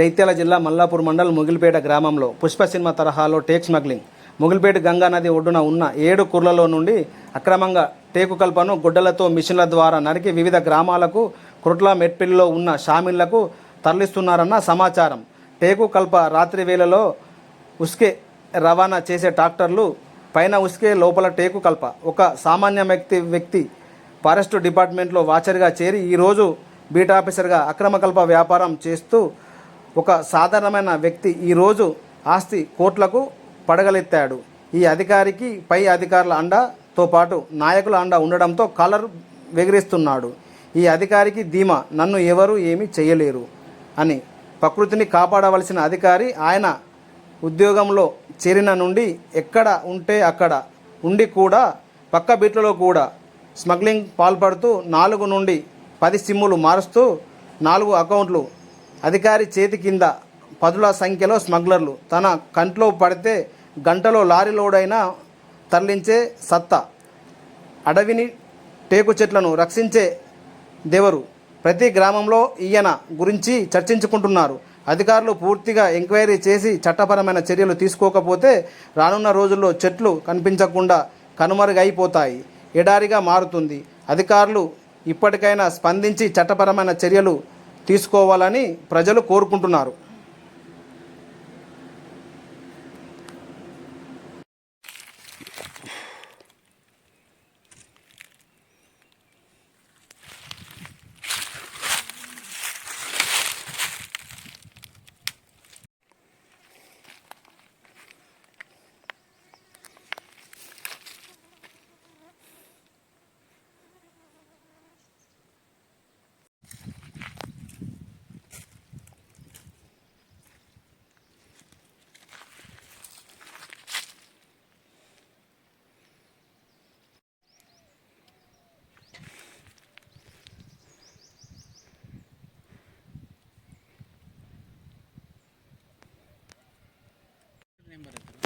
జైత్యాల జిల్లా మల్లాపూర్ మండల్ ముగిలిపేట గ్రామంలో పుష్ప సినిమా తరహాలో టేక్ స్మగ్లింగ్. ముగిలిపేట గంగా నది ఒడ్డున ఉన్న ఏడు కుర్లలో నుండి అక్రమంగా టేకు కల్పను గుడ్డలతో మిషన్ల ద్వారా నరికి వివిధ గ్రామాలకు కుట్ల మెట్పిల్లిలో ఉన్న షామిళ్ళకు తరలిస్తున్నారన్న సమాచారం. టేకు కల్ప రాత్రి వేళలో ఉస్కే రవాణా చేసే ట్రాక్టర్లు పైన ఉస్కే లోపల టేకు కల్ప. ఒక సామాన్య వ్యక్తి వ్యక్తి ఫారెస్ట్ డిపార్ట్మెంట్లో వాచర్గా చేరి ఈరోజు బీట్ ఆఫీసర్గా అక్రమ కల్ప వ్యాపారం చేస్తూ ఒక సాధారణమైన వ్యక్తి ఈరోజు ఆస్తి కోట్లకు పడగలెత్తాడు. ఈ అధికారికి పై అధికారుల అండతో పాటు నాయకుల అండ ఉండడంతో కలర్ వెగిరిస్తున్నాడు. ఈ అధికారికి ధీమా నన్ను ఎవరు ఏమీ చేయలేరు అని ప్రకృతిని కాపాడవలసిన అధికారి ఆయన ఉద్యోగంలో చేరిన నుండి ఎక్కడ ఉంటే అక్కడ ఉండి కూడా పక్క బీట్లలో కూడా స్మగ్లింగ్ పాల్పడుతూ నాలుగు నుండి పది సిమ్ములు మారుస్తూ నాలుగు అకౌంట్లు అధికారి చేతి కింద పదుల సంఖ్యలో స్మగ్లర్లు. తన కంట్లో పడితే గంటలో లారీ లోడైనా తరలించే సత్తా. అడవిని టేకు చెట్లను రక్షించే దేవరు. ప్రతి గ్రామంలో ఈయన గురించి చర్చించుకుంటున్నారు. అధికారులు పూర్తిగా ఎంక్వైరీ చేసి చట్టపరమైన చర్యలు తీసుకోకపోతే రానున్న రోజుల్లో చెట్లు కనిపించకుండా కనుమరుగైపోతాయి. ఎడారిగా మారుతుంది. అధికారులు ఇప్పటికైనా స్పందించి చట్టపరమైన చర్యలు తీసుకోవాలని ప్రజలు కోరుకుంటున్నారు. bien barato.